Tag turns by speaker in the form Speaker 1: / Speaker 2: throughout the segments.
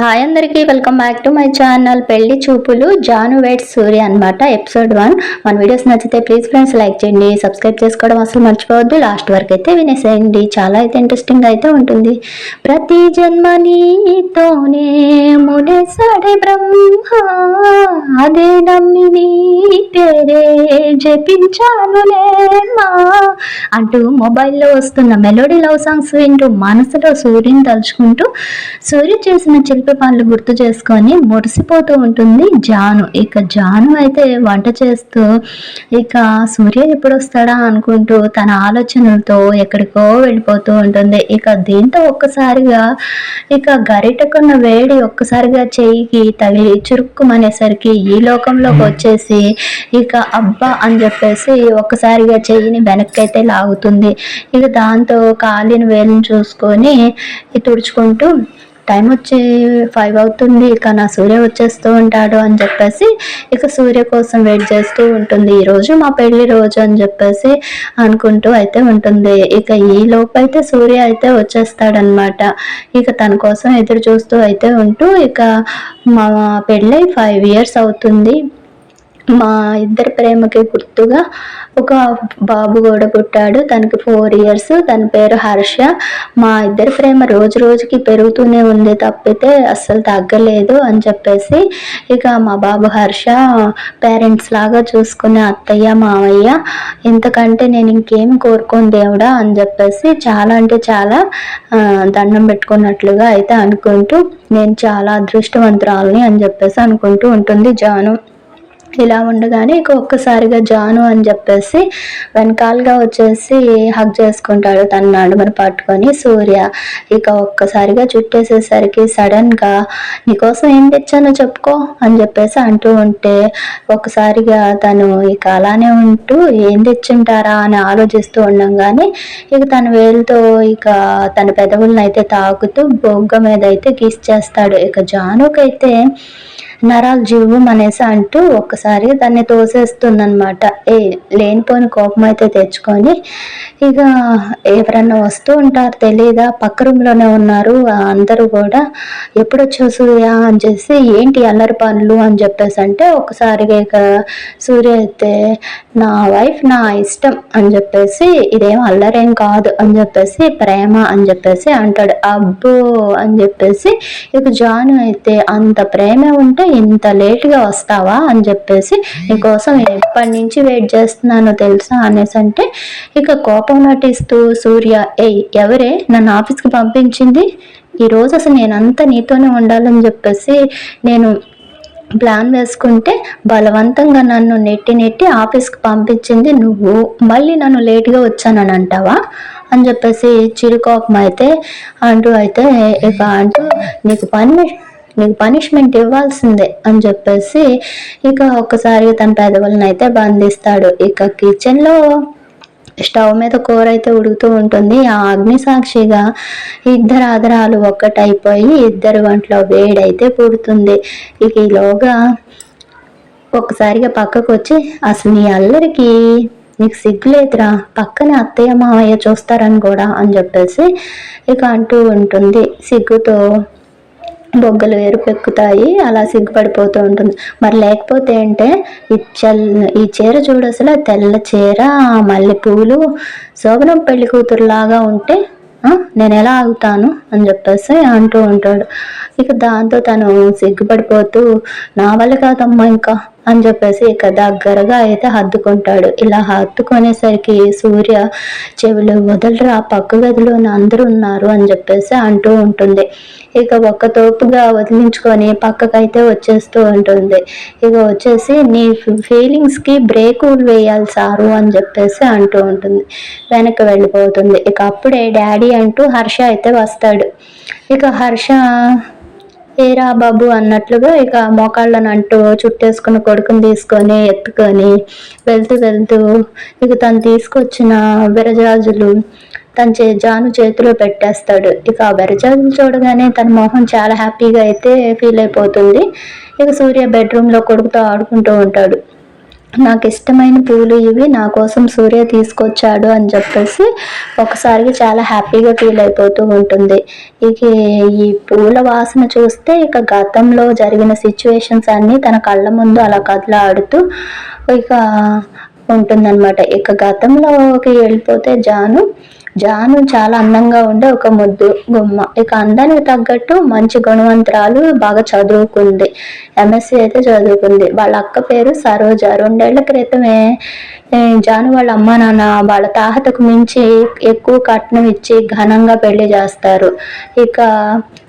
Speaker 1: Hi అందరికీ welcome back to my channel పెళ్ళి చూపులు. జాను వెయిట్ సూర్య అన్నమాట ఎపిసోడ్ వన్. మన వీడియోస్ నచ్చితే ప్లీజ్ ఫ్రెండ్స్ లైక్ చేయండి సబ్స్క్రైబ్ చేసుకోవడం అసలు మర్చిపోవద్దు. లాస్ట్ వరకు అయితే వినేసేయండి. చాలా అయితే ఇంట్రెస్టింగ్ అయితే ఉంటుంది. ప్రతి జన్మ నీతోనే మునేసాడే బ్రహ్మ అదే నమ్మి నీ పేరే జపించానులేమా అంటూ మొబైల్లో వస్తున్న మెలోడీ లవ్ సాంగ్స్ వింటూ మనసులో సూర్యుని తలుచుకుంటూ సూర్య చేసిన శిల్పి గుర్తు చేసుకొని మురిసిపోతూ ఉంటుంది జాను. ఇక జాను అయితే వంట చేస్తూ ఇక సూర్య ఎప్పుడు వస్తాడా అనుకుంటూ తన ఆలోచనలతో ఎక్కడికో వెళ్ళిపోతూ ఉంటుంది. ఇక దీంతో ఒక్కసారిగా ఇక గరిటకున్న వేడి ఒక్కసారిగా చెయ్యికి తగిలి చురుక్కుమనేసరికి ఈ లోకంలోకి వచ్చేసి ఇక అబ్బా అని చెప్పేసి ఒక్కసారిగా చెయ్యిని వెనక్కి అయితే లాగుతుంది. ఇక దాంతో కాలిన వేలుని చూసుకొని తుడుచుకుంటూ టైం వచ్చి ఫైవ్ అవుతుంది ఇక నా సూర్య వచ్చేస్తూ ఉంటాడు అని చెప్పేసి ఇక సూర్య కోసం వెయిట్ చేస్తూ ఉంటుంది. ఈరోజు మా పెళ్ళి రోజు అని చెప్పేసి అనుకుంటూ అయితే ఉంటుంది. ఇక ఈ లోపు అయితే సూర్య అయితే వచ్చేస్తాడనమాట ఇక తన కోసం ఎదురు చూస్తూ అయితే ఉంటూ ఇక మా పెళ్ళై ఫైవ్ ఇయర్స్ అవుతుంది. మా ఇద్దరి ప్రేమకి గుర్తుగా ఒక బాబు కూడా పుట్టాడు. తనకి ఫోర్ ఇయర్స్ తన పేరు హర్ష. మా ఇద్దరి ప్రేమ రోజు రోజుకి పెరుగుతూనే ఉంది తప్పితే అస్సలు తగ్గలేదు అని చెప్పేసి ఇక మా బాబు హర్ష పేరెంట్స్ లాగా చూసుకునే అత్తయ్య మావయ్య ఇంతకంటే నేను ఇంకేం కోరుకోను దేవుడా అని చెప్పేసి చాలా అంటే చాలా దండం పెట్టుకున్నట్లుగా అయితే అనుకుంటూ నేను చాలా అదృష్టవంతురాలని అని చెప్పేసి అనుకుంటూ ఉంటుంది జాను. ఇలా ఉండగానే ఇక ఒక్కసారిగా జాను అని చెప్పేసి వెనకాలగా వచ్చేసి హక్ చేసుకుంటాడు తన నడుమను పట్టుకొని సూర్య. ఇక ఒక్కసారిగా చుట్టేసేసరికి సడన్గా నీకోసం ఏం తెచ్చానో చెప్పుకో అని చెప్పేసి అంటూ ఉంటే ఒకసారిగా తను ఇక అలానే ఉంటూ ఏం తెచ్చుంటారా? అని ఆలోచిస్తూ ఉండంగానే ఇక తన వేలుతో ఇక తన పెదవులను అయితే తాకుతూ బొగ్గ మీద అయితే కిస్ చేస్తాడు. ఇక జానుకైతే నరాలు జీవం అనేసి అంటూ ఒక్కసారి దాన్ని తోసేస్తుందనమాట ఏ లేనిపోని కోపం అయితే తెచ్చుకొని ఇక ఎవరన్నా వస్తూ ఉంటారు తెలియదా పక్క రూమ్లోనే ఉన్నారు. అందరూ కూడా ఎప్పుడు వచ్చావు సూర్య అని చేసి ఏంటి అల్లరి పనులు అని చెప్పేసి అంటే ఒకసారిగా ఇక సూర్య అయితే నా వైఫ్ నా ఇష్టం అని చెప్పేసి ఇదేం అల్లరేం కాదు అని చెప్పేసి ప్రేమ అని చెప్పేసి అంటాడు. అబ్బో అని చెప్పేసి ఇక జాను అయితే అంత ప్రేమ ఉంటే ఇంత లేట్గా వస్తావా అని చెప్పేసి నీకోసం ఎప్పటి నుంచి వెయిట్ చేస్తున్నానో తెలుసా అనేసి అంటే ఇక కోపం నటిస్తూ సూర్య ఏయ్ ఎవరే? నన్ను ఆఫీస్కి పంపించింది? ఈరోజు అసలు నేనంతా నీతోనే ఉండాలని చెప్పేసి నేను ప్లాన్ వేసుకుంటే బలవంతంగా నన్ను నెట్టి నెట్టి ఆఫీస్కి పంపించింది నువ్వు. మళ్ళీ నన్ను లేట్గా వచ్చానని అంటావా? అని చెప్పేసి చిరుకోపం అయితే అంటూ అయితే ఇక అంటూ నీకు పని నీకు పనిష్మెంట్ ఇవ్వాల్సిందే అని చెప్పేసి ఇక ఒక్కసారి తన పెదవులను అయితే బంధిస్తాడు. ఇక కిచెన్లో స్టవ్ మీద కూర అయితే ఉడుకుతూ ఉంటుంది. ఆ అగ్ని సాక్షిగా ఇద్దరు ఆధారాలు ఒక్కటైపోయి ఇద్దరు వంటలో వేడైతే పుడుతుంది. ఇక ఈలోగా ఒక్కసారిగా పక్కకు వచ్చి అసలు నీ అల్లరికి నీకు సిగ్గులేదురా? పక్కనే అత్తయ్య మావయ్య చూస్తారని కూడా అని చెప్పేసి ఇక అంటూ ఉంటుంది. సిగ్గుతో బొగ్గలు ఎరుపెక్కుతాయి అలా సిగ్గుపడిపోతూ ఉంటుంది. మరి లేకపోతే అంటే ఈ చల్ ఈ చీర చూడు అసలు తెల్ల చీర మల్లె పువ్వులు శోభనం పెళ్ళి కూతురులాగా ఉంటే నేను ఎలా ఆగుతాను అని చెప్పేసి అంటూ ఉంటాడు. ఇక దాంతో తను సిగ్గుపడిపోతూ నా వల్ల కాదమ్మా ఇంకా అని చెప్పేసి ఇక దగ్గరగా అయితే హద్దుకుంటాడు ఇలా హత్తుకునేసరికి సూర్య చెవులు వదలరా పక్క గదిలోని అందరూ ఉన్నారు అని చెప్పేసి అంటూ ఉంటుంది. ఇక ఒక్క తోపుగా వదిలించుకొని పక్కకైతే వచ్చేస్తూ ఉంటుంది. ఇక వచ్చేసి నీ ఫీలింగ్స్కి బ్రేక్ వేయాలి సారు అని చెప్పేసి అంటూ ఉంటుంది. వెనక్కి వెళ్ళిపోతుంది. ఇక అప్పుడే డాడీ అంటూ హర్ష అయితే వస్తాడు. ఇక హర్ష ఏరా బాబు అన్నట్లుగా ఇక మోకాళ్ళను అంటూ చుట్టేసుకున్న కొడుకుని తీసుకొని ఎత్తుకొని వెళ్తూ వెళ్తూ ఇక తను తీసుకొచ్చిన విరజాజులు తన చే జాను చేతిలో పెట్టేస్తాడు. ఇక ఆ వెరజాజులు చూడగానే తన మొహం చాలా హ్యాపీగా అయితే ఫీల్ అయిపోతుంది. ఇక సూర్య బెడ్రూమ్లో కొడుకుతో ఆడుకుంటూ ఉంటాడు. నాకు ఇష్టమైన పూలు ఇవి నా కోసం సూర్య తీసుకొచ్చాడు అని చెప్పేసి ఒకసారికి చాలా హ్యాపీగా ఫీల్ అయిపోతూ ఉంటుంది. ఇక ఈ పూల వాసన చూస్తే ఇక గతంలో జరిగిన సిచ్యువేషన్స్ అన్నీ తన కళ్ళ ముందు అలా కదలాడుతూ ఇక ఉంటుందన్నమాట. ఇక గతంలోకి వెళ్ళిపోతే జాను జాను చాలా అందంగా ఉండే ఒక ముద్దు గుమ్మ ఇక అందానికి తగ్గట్టు మంచి గుణవంతరాలు బాగా చదువుకుంది. ఎంఎస్సి అయితే చదువుకుంది. వాళ్ళ అక్క పేరు సరోజ. రెండేళ్ళ క్రితమే జాను వాళ్ళ అమ్మ నాన్న వాళ్ళ తాహతకు మించి ఎక్కువ కట్నం ఇచ్చి ఘనంగా పెళ్ళి చేస్తారు. ఇక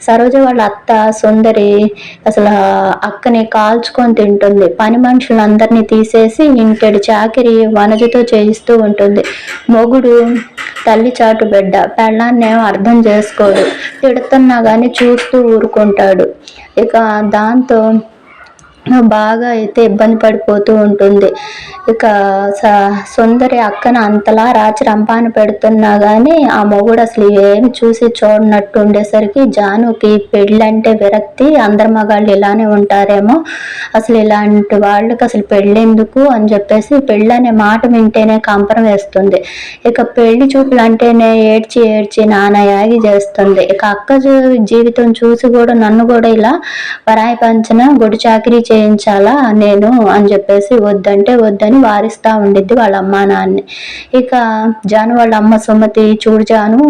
Speaker 1: సరోజ వాళ్ళ అత్త సుందరి అసలు అక్కని కాల్చుకొని తింటుంది. పని మనుషులందరినీ తీసేసి ఇంటడి చాకిరి వనజతో చేయిస్తూ ఉంటుంది. మొగుడు తల్లి చాటు బిడ్డ పెళ్ళాన్ని అర్థం చేసుకోడు. తిడుతున్నా కానీ చూస్తూ ఊరుకుంటాడు. ఇక దాంతో బాగా అయితే ఇబ్బంది పడిపోతూ ఉంటుంది. ఇక సుందరి అక్కన అంతలా రాచి రంపాన పెడుతున్నా కానీ ఆ మొగుడు అసలు ఏమి చూసి చూడనట్టు ఉండేసరికి జానుకి పెళ్ళంటే విరక్తి అందరి మగాళ్ళు ఇలానే ఉంటారేమో అసలు ఇలాంటి వాళ్ళకి అసలు పెళ్ళెందుకు అని చెప్పేసి పెళ్ళి అనే మాట వింటేనే కంపరం వేస్తుంది. ఇక పెళ్ళి చూపులు అంటేనే ఏడ్చి ఏడ్చి నాన్న యాగి చేస్తుంది. ఇక అక్క జీవితం చూసి కూడా నన్ను కూడా ఇలా పరాయి పంచిన గుడి చాకరీ చేయించాలా? నేను అని చెప్పేసి వద్దంటే వద్దని వారిస్తా ఉండిద్ది వాళ్ళ అమ్మ నాన్ని. ఇక జాను వాళ్ళ అమ్మ సుమతి చూడు జాను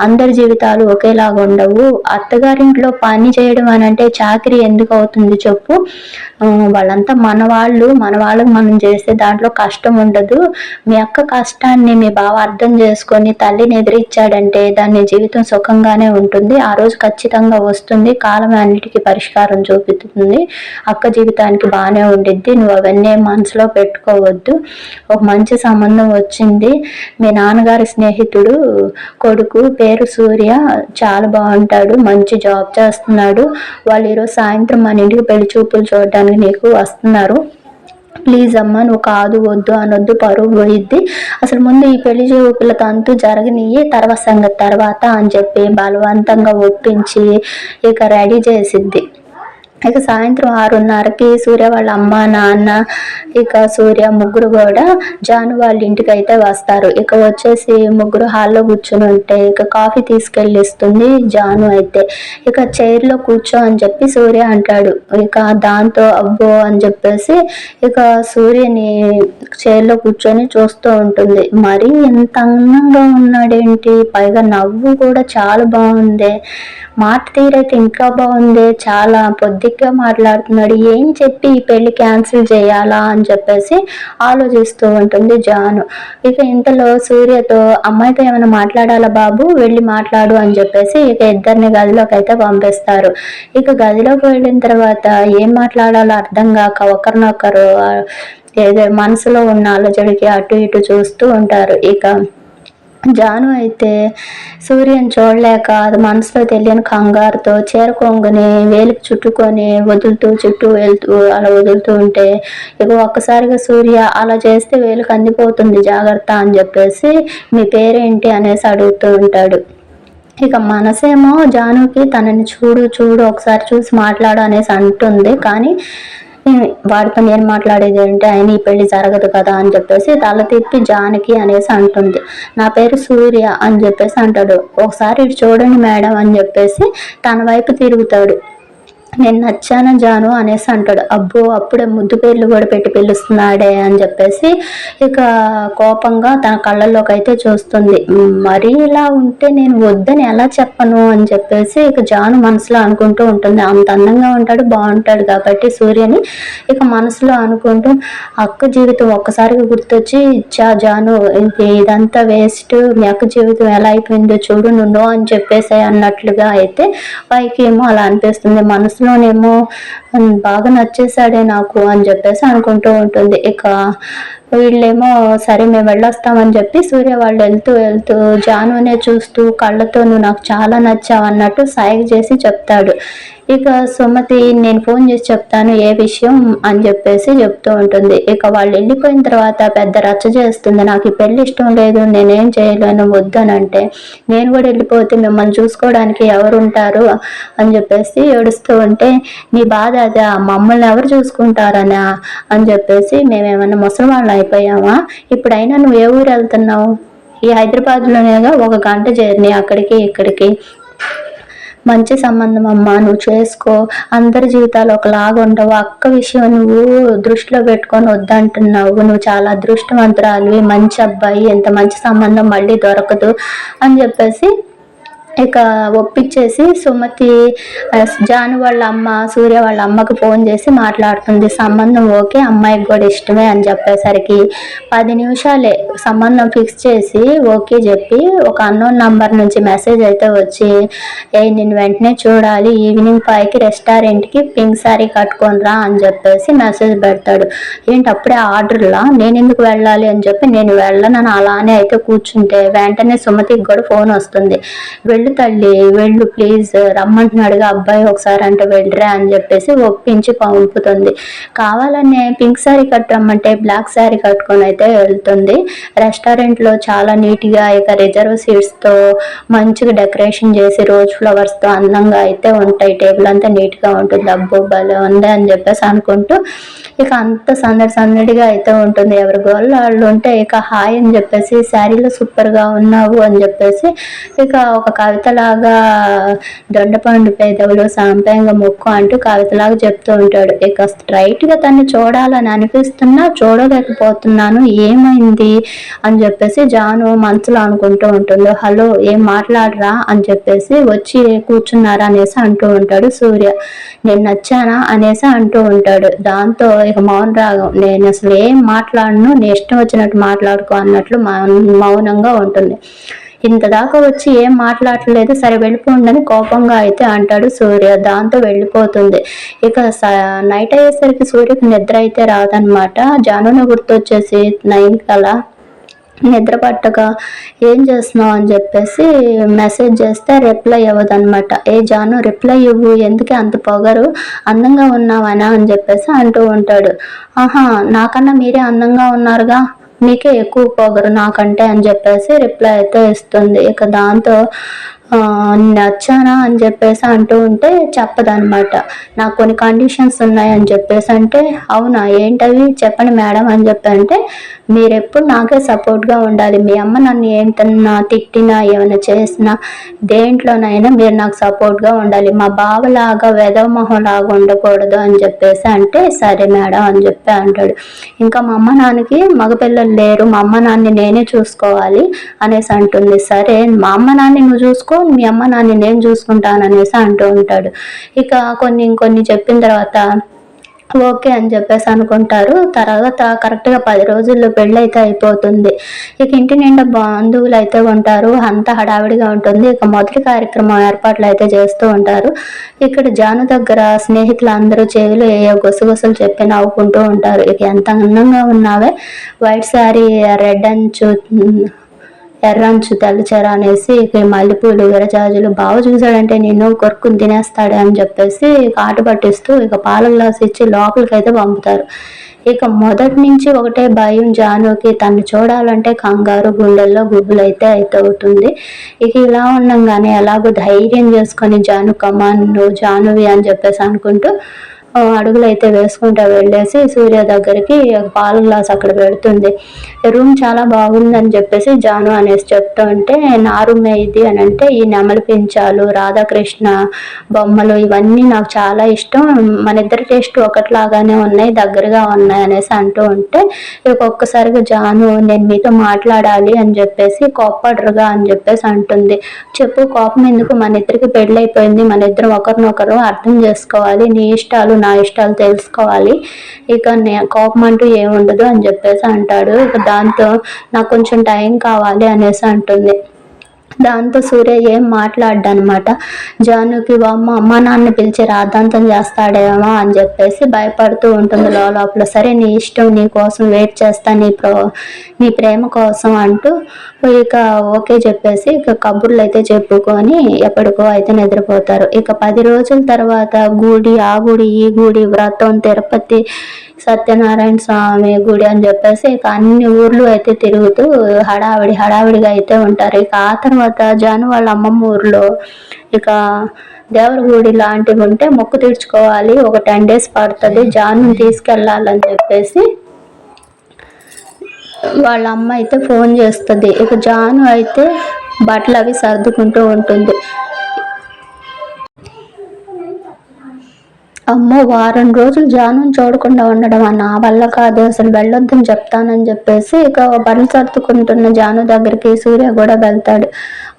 Speaker 1: అందరి జీవితాలు ఒకేలాగా ఉండవు. అత్తగారింట్లో పని చేయడం అని అంటే చాకరీ ఎందుకు అవుతుంది చెప్పు. వాళ్ళంతా మన వాళ్ళు మన వాళ్ళకి మనం చేస్తే దాంట్లో కష్టం ఉండదు. మీ అక్క కష్టాన్ని మీ బావ అర్థం చేసుకొని తల్లిని ఎదిరిచ్చాడంటే దాన్ని జీవితం సుఖంగానే ఉంటుంది. ఆ రోజు ఖచ్చితంగా వస్తుంది. కాలం అన్నిటికీ పరిష్కారం చూపుతుంది అక్క జీవితానికి బాగానే ఉండిద్ది. నువ్వు అవన్నీ మనసులో పెట్టుకోవద్దు. ఒక మంచి సంబంధం వచ్చింది. మీ నాన్నగారి స్నేహితుడు కొడుకు పేరు సూర్య చాలా బాగుంటాడు. మంచి జాబ్ చేస్తున్నాడు. వాళ్ళు ఈరోజు సాయంత్రం మన ఇంటికి పెళ్ళి చూపులు చూడడానికి నీకు వస్తున్నారు. ప్లీజ్ అమ్మ నువ్వు కాదు వద్దు అనొద్దు పరువు పోయిద్ది. అసలు ముందు ఈ పెళ్ళి చూపుల తంతు జరగనియ్యి తర్వాత సంగతి తర్వాత అని చెప్పి బలవంతంగా ఒప్పించి ఇక రెడీ చేసిద్ది. ఇక సాయంత్రం ఆరున్నరకి సూర్య వాళ్ళ అమ్మ నాన్న ఇక సూర్య ముగ్గురు కూడా జాను వాళ్ళ ఇంటికి అయితే వస్తారు. ఇక వచ్చేసి ముగ్గురు హాల్లో కూర్చుని ఉంటే ఇక కాఫీ తీసుకెళ్ళి ఇస్తుంది జాను అయితే. ఇక చైర్లో కూర్చో అని చెప్పి సూర్య అంటాడు. ఇక దాంతో అబ్బో అని చెప్పేసి ఇక సూర్యని చైర్లో కూర్చొని చూస్తూ ఉంటుంది. మరి ఎంత అందంగా ఉన్నాడేంటి? పైగా నవ్వు కూడా చాలా బాగుంది. మాట తీరైతే ఇంకా బాగుంది. చాలా పొద్దుగ్గా మాట్లాడుతున్నాడు. ఏం చెప్పి ఈ పెళ్ళి క్యాన్సిల్ చేయాలా అని చెప్పేసి ఆలోచిస్తూ ఉంటుంది జాను. ఇక ఇంతలో సూర్యతో అమ్మాయితో ఏమైనా మాట్లాడాలా బాబు? వెళ్ళి మాట్లాడు అని చెప్పేసి ఇక ఇద్దరిని గదిలోకి అయితే పంపిస్తారు. ఇక గదిలోకి వెళ్ళిన తర్వాత ఏం మాట్లాడాలో అర్థం కాక ఒకరినొకరు ఏదో మనసులో ఉన్న ఆలోచనకి అటు ఇటు చూస్తూ ఉంటారు. ఇక జాను అయితే సూర్యుని చూడలేక అది మనసులో తెలియని కంగారుతో చేరుకొంగుని వేలికి చుట్టుకొని వదులుతూ చుట్టూ వెళ్తూ అలా వదులుతూ ఉంటే ఇక ఒక్కసారిగా సూర్య అలా చేస్తే వేలుకు అందిపోతుంది జాగ్రత్త అని చెప్పేసి మీ పేరేంటి అనేసి అడుగుతూ ఉంటాడు. ఇక మనసేమో జానుకి తనని చూడు చూడు ఒకసారి చూసి మాట్లాడు అనేసి అంటుంది. కానీ వాడితో నేను మాట్లాడేది ఏంటి? ఆయన ఈ పెళ్ళి జరగదు కదా అని చెప్పేసి తల తిప్పి జానకి అనేసి అంటుంది. నా పేరు సూర్య అని చెప్పేసి అంటాడు. ఒకసారి ఇటు చూడండి మేడం అని చెప్పేసి తన వైపు తిరుగుతాడు. నేను నచ్చాను జాను అనేసి అంటాడు. అబ్బో అప్పుడే ముద్దు పేర్లు కూడా పెట్టి పిలుస్తున్నాడే అని చెప్పేసి ఇక కోపంగా తన కళ్ళల్లోకి అయితే చూస్తుంది. మరీ ఇలా ఉంటే నేను వద్దని ఎలా చెప్పను అని చెప్పేసి ఇక జాను మనసులో అనుకుంటూ ఉంటుంది. అంత అందంగా ఉంటాడు బాగుంటాడు కాబట్టి సూర్యని ఇక మనసులో అనుకుంటూ అక్క జీవితం ఒక్కసారిగా గుర్తొచ్చి ఇచ్చా జాను ఇదంతా వేస్ట్ మీ అక్క జీవితం ఎలా అయిపోయిందో చూడు నువ్వు అని చెప్పేసి అన్నట్లుగా అయితే పైకి ఏమో అలా అనిపిస్తుంది. మనసులో అందులోనేమో బాగా నచ్చేసాడే నాకు అని చెప్పేసి అనుకుంటూ ఉంటుంది. ఇక వీళ్ళేమో సరే మేము వెళ్ళొస్తామని చెప్పి సూర్య వాళ్ళు వెళ్తూ వెళ్తూ జానునే చూస్తూ కళ్ళతో నువ్వు నాకు చాలా నచ్చావు అన్నట్టు సాయి చేసి చెప్తాడు. ఇక సుమతి నేను ఫోన్ చేసి చెప్తాను ఏ విషయం? అని చెప్పేసి చెప్తూ ఉంటుంది. ఇక వాళ్ళు వెళ్ళిపోయిన తర్వాత పెద్ద రచ్చ చేస్తుంది. నాకు ఈ పెళ్ళి ఇష్టం లేదు నేనేం చేయలేను వద్దనంటే నేను కూడా వెళ్ళిపోతే మిమ్మల్ని చూసుకోవడానికి ఎవరు ఉంటారు అని చెప్పేసి ఏడుస్తూ ఉంటే నీ బాధ అదే మమ్మల్ని ఎవరు చూసుకుంటారనా? అని చెప్పేసి మేమేమన్నా ముసలి వాళ్ళు అయిపోయామా? ఇప్పుడైనా నువ్వు ఏ ఊరు వెళ్తున్నావు? ఈ హైదరాబాద్లోనేగా ఒక గంట జర్నీ అక్కడికి ఇక్కడికి. మంచి సంబంధం అమ్మా నువ్వు చేసుకో అందరి జీవితాలు ఒకలాగా ఉండవు. అక్క విషయం నువ్వు దృష్టిలో పెట్టుకొని వద్దంటున్నావు. నువ్వు చాలా అదృష్టవంతురాలు మంచి అబ్బాయి ఎంత మంచి సంబంధం మళ్ళీ దొరకదు అని చెప్పేసి ఇక ఒప్పించేసి సుమతి జాను వాళ్ళ అమ్మ సూర్య వాళ్ళ అమ్మకు ఫోన్ చేసి మాట్లాడుతుంది. సంబంధం ఓకే అమ్మాయికి కూడా ఇష్టమే అని చెప్పేసరికి పది నిమిషాలే సంబంధం ఫిక్స్ చేసి ఓకే చెప్పి ఒక అన్నోన్ నంబర్ నుంచి మెసేజ్ అయితే వచ్చి ఏ నేను వెంటనే చూడాలి. ఈవినింగ్ ఫైవ్కి రెస్టారెంట్కి పింక్ సారీ కట్టుకొని రా అని చెప్పేసి మెసేజ్ పెడతాడు. ఏంటి అప్పుడే ఆర్డర్లా? నేను ఎందుకు వెళ్ళాలి? అని చెప్పి నేను వెళ్ళను. అలానే అయితే కూర్చుంటే వెంటనే సుమతికి కూడా ఫోన్ వస్తుంది. వెళ్ళి వెళ్ళు తల్లి వెళ్ళు ప్లీజ్ రమ్మంటున్నాడుగా అబ్బాయి ఒకసారి అంటే వెళ్ళరా అని చెప్పేసి ఒప్పించి పంపుతుంది. కావాలనే పింక్ శారీ కట్టమంటే బ్లాక్ శారీ కట్టుకొని అయితే వెళ్తుంది. రెస్టారెంట్లో చాలా నీట్గా ఇక రిజర్వ్ సీట్స్తో మంచిగా డెకరేషన్ చేసి రోజ్ ఫ్లవర్స్తో అందంగా అయితే ఉంటాయి. టేబుల్ అంతా నీట్గా ఉంటుంది. అబ్బో భలే ఉంది అని చెప్పేసి అనుకుంటూ ఇక అంత సందడి సందడిగా అయితే ఉంటుంది. ఎవరి గోళ్ళు వాళ్ళు ఉంటే ఇక హాయ్ అని చెప్పేసి శారీలో సూపర్గా ఉన్నావు అని చెప్పేసి ఇక ఒక కవితలాగా దొండపండు పేదవులు సాంప్రదాయంగా మొక్కు అంటూ కవితలాగా చెప్తూ ఉంటాడు. ఇక స్ట్రైట్గా తన్ని చూడాలని అనిపిస్తున్నా చూడలేకపోతున్నాను. ఏమైంది అని చెప్పేసి జాను మనసులో అనుకుంటూ ఉంటుంది. హలో ఏం మాట్లాడరా అని చెప్పేసి వచ్చి కూర్చున్నారా అనేసి అంటూ ఉంటాడు సూర్య. నేను నచ్చానా అనేసి అంటూ ఉంటాడు. దాంతో ఇక మౌన రాగం నేను అసలు ఏం మాట్లాడను? నేను ఇష్టం వచ్చినట్టు మాట్లాడుకో అన్నట్లు మౌనంగా ఉంటుంది. ఇంత దాకా వచ్చి ఏం మాట్లాడలేదు. సరే వెళ్ళిపోండి కోపంగా అయితే అంటాడు సూర్య. దాంతో వెళ్ళిపోతుంది. ఇక నైట్ అయ్యేసరికి సూర్యకి నిద్ర అయితే రాదనమాట జానుని గుర్తొచ్చేసి నైన్ కలా నిద్ర పట్టక ఏం చేస్తున్నావు? అని చెప్పేసి మెసేజ్ చేస్తే రిప్లై ఇవ్వదనమాట ఏ జాను రిప్లై ఇవ్వు. ఎందుకే అంత పొగరు? అందంగా ఉన్నావనా? అని చెప్పేసి అంటూ ఉంటాడు. ఆహా నాకన్నా మీరే అందంగా ఉన్నారుగా. మీకే ఎక్కువ పొగరు నాకంటే అని చెప్పేసి రిప్లై అయితే ఇస్తుంది. ఇక దాంతో నచ్చానా అని చెప్పేసి అంటూ ఉంటే చెప్పదనమాట నాకు కొన్ని కండిషన్స్ ఉన్నాయని చెప్పేసి అంటే అవునా ఏంటవి? చెప్పండి మేడం అని చెప్పి అంటే మీరెప్పుడు నాకే సపోర్ట్గా ఉండాలి. మీ అమ్మ నన్ను ఏంటన్నా తిట్టినా ఏమైనా చేసినా దేంట్లోనైనా మీరు నాకు సపోర్ట్గా ఉండాలి. మా బావలాగా వెదవమొహం లాగా ఉండకూడదు అని చెప్పేసి అంటే సరే మేడం అని చెప్పి అంటాడు. ఇంకా మా అమ్మ నాన్నకి మగపిల్లలు లేరు మా అమ్మ నాన్నని నేనే చూసుకోవాలి అనేసి అంటుంది. సరే మా అమ్మ నాన్నని నువ్వు చూసుకో మీ అమ్మ నాన్న నేను చూసుకుంటాను అనేసి అంటూ ఉంటాడు. ఇక కొన్ని ఇంకొన్ని చెప్పిన తర్వాత ఓకే అని చెప్పేసి అనుకుంటారు. తర్వాత కరెక్ట్గా పది రోజుల్లో పెళ్ళి అయితే అయిపోతుంది. ఇక ఇంటి నిండా బంధువులు అయితే ఉంటారు. అంత హడావిడిగా ఉంటుంది. ఇక మొదటి కార్యక్రమం ఏర్పాట్లు అయితే చేస్తూ ఉంటారు. ఇక్కడ జాను దగ్గర స్నేహితులు అందరూ చెవిలో ఏ గుసగుసలు చెప్పి నవ్వుకుంటూ ఉంటారు. ఇక ఎంత అందంగా ఉన్నావే! వైట్ శారీ రెడ్ అంచు ఎర్రంచు తెల్లచెర అనేసి ఇక మల్లెపూలు విరజాజులు బాగా చూశాడంటే నేను కొరుకుని తినేస్తాడు అని చెప్పేసి కాటు పట్టిస్తూ ఇక పాల గ్లాస్ ఇచ్చి లోపలికి అయితే పంపుతారు. ఇక మొదటి నుంచి ఒకటే భయం జానుకి తను చూడాలంటే కంగారు గుండెల్లో గుబ్బులైతే అయితే అయితే అవుతుంది ఇక ఇలా ఉండంగానే ఎలాగో ధైర్యం చేసుకొని జాను కమాన్ నువ్వు జానువి అని చెప్పేసి అనుకుంటూ అడుగులు అయితే వేసుకుంటూ వెళ్ళేసి సూర్య దగ్గరికి పాల గ్లాస్ అక్కడ పెడుతుంది. రూమ్ చాలా బాగుందని చెప్పేసి జాను అనేసి చెప్తూ ఉంటే నా రూమ్ ఇది? అని అంటే ఈ నెమలి పించాలు రాధాకృష్ణ బొమ్మలు ఇవన్నీ నాకు చాలా ఇష్టం. మన ఇద్దరి టేస్ట్ ఒకటిలాగానే ఉన్నాయి దగ్గరగా ఉన్నాయి అనేసి అంటూ ఉంటే ఒక్కొక్కసారిగా జాను నేను మీతో మాట్లాడాలి అని చెప్పేసి కోప్పడరుగా అని చెప్పేసి అంటుంది. చెప్పు కోపం ఎందుకు? మన ఇద్దరికి పెళ్ళైపోయింది. మన ఇద్దరం ఒకరినొకరు అర్థం చేసుకోవాలి. నీ ఇష్టాలు నా నా ఇష్టాలు తెలుసుకోవాలి. ఇక కోపం అంటూ ఏముండదు అని చెప్పేసి అంటాడు. ఇక దాంతో నాకు కొంచెం టైం కావాలి అనేసి అంటుంది. దాంతో సూర్య ఏం మాట్లాడ్డనమాట? జానుకి అమ్మ అమ్మ నాన్న పిలిచి రాద్ధాంతం చేస్తాడేమో అని చెప్పేసి భయపడుతూ ఉంటుంది లోపల. సరే నీ ఇష్టం నీ కోసం వెయిట్ చేస్తా నీ ప్రో నీ ప్రేమ కోసం అంటూ ఇక ఓకే చెప్పేసి ఇక కబుర్లు అయితే చెప్పుకొని ఎప్పటికో అయితే నిద్రపోతారు. ఇక పది రోజుల తర్వాత గుడి ఆ గుడి ఈ గుడి వ్రతం తిరుపతి సత్యనారాయణ స్వామి గుడి అని చెప్పేసి ఇక అన్ని ఊర్లు అయితే తిరుగుతూ హడావిడి హడావిడిగా అయితే ఉంటారు. ఇక ఆ తర్వాత జాను వాళ్ళ అమ్మమ్మ ఊర్లో ఇక దేవర గుడి లాంటివి ఉంటే మొక్కు తీర్చుకోవాలి. ఒక టెన్ డేస్ పడుతుంది. జాను తీసుకెళ్ళాలని చెప్పేసి వాళ్ళ అమ్మ అయితే ఫోన్ చేస్తుంది. ఇక జాను అయితే బట్టలు అవి సర్దుకుంటూ ఉంటుంది. అమ్మో వారం రోజులు జానం చూడకుండా ఉండడం నా వల్ల కాదు అసలు వెళ్ళొద్దని చెప్తానని చెప్పేసి ఇక బట్టలు సర్దుకుంటున్న జాను దగ్గరికి సూర్య కూడా వెళ్తాడు.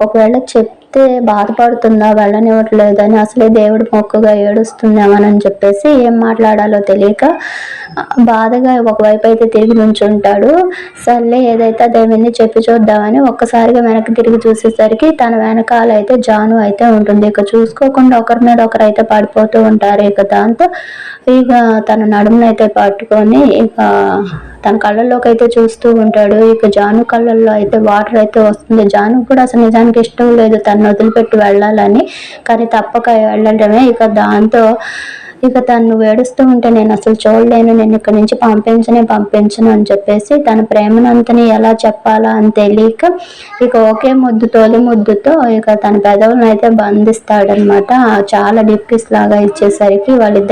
Speaker 1: ఒకవేళ చెప్ చెప్తే బాధపడుతుందా వెళ్ళనివ్వట్లేదని అసలే దేవుడు మొక్కుగా ఏడుస్తుందేమోనని చెప్పేసి ఏం మాట్లాడాలో తెలియక బాధగా ఒకవైపు అయితే తిరిగి నుంచుంటాడు. సర్లే ఏదైతే అదేమైంది చెప్పి చూద్దామని ఒక్కసారిగా వెనక్కి తిరిగి చూసేసరికి తన వెనకాల అయితే జాను అయితే ఉంటుంది. ఇక చూసుకోకుండా ఒకరి మీద ఒకరు అయితే పడిపోతూ ఉంటారు ఇక దాంతో. ఇక తన నడుమునైతే అయితే పట్టుకొని ఇక తన కళ్ళల్లోకి అయితే చూస్తూ ఉంటాడు. ఇక జాను కళ్ళల్లో అయితే వాటర్ అయితే వస్తుంది. జాను కూడా అసలు నిజానికి ఇష్టం లేదు తను వదిలిపెట్టి వెళ్ళాలని. కానీ తప్పక వెళ్ళడమే. ఇక దాంతో ఇక తను ఏడుస్తూ ఉంటే నేను అసలు చూడలేను. నేను ఇక్కడి నుంచి పంపించనే పంపించను అని చెప్పేసి తన ప్రేమనంతని ఎలా చెప్పాలా అని తెలియక ఇక ఒకే ముద్దు తోలి ముద్దుతో ఇక తన పెదవులను అయితే బంధిస్తాడనమాట చాలా డిప్కిస్ లాగా ఇచ్చేసరికి వాళ్ళిద్దరు